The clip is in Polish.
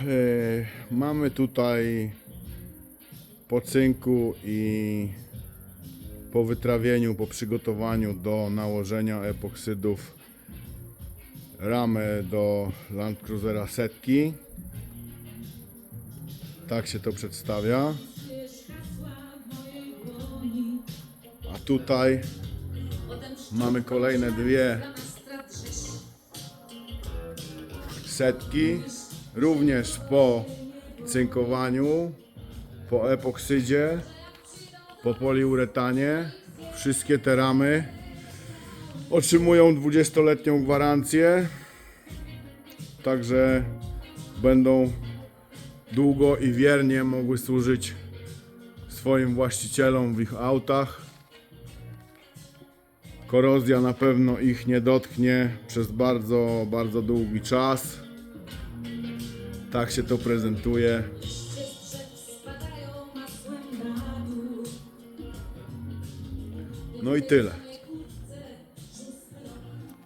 E, Mamy tutaj po cynku i po wytrawieniu, po przygotowaniu do nałożenia epoksydów ramę do Land Cruisera setki. Tak się to przedstawia. A tutaj mamy kolejne dwie setki. Również po cynkowaniu, po epoksydzie, po poliuretanie. Wszystkie te ramy otrzymują 20-letnią gwarancję. Także będą długo i wiernie mogły służyć swoim właścicielom w ich autach. Korozja na pewno ich nie dotknie przez bardzo, bardzo długi czas. Tak się to prezentuje. No i tyle.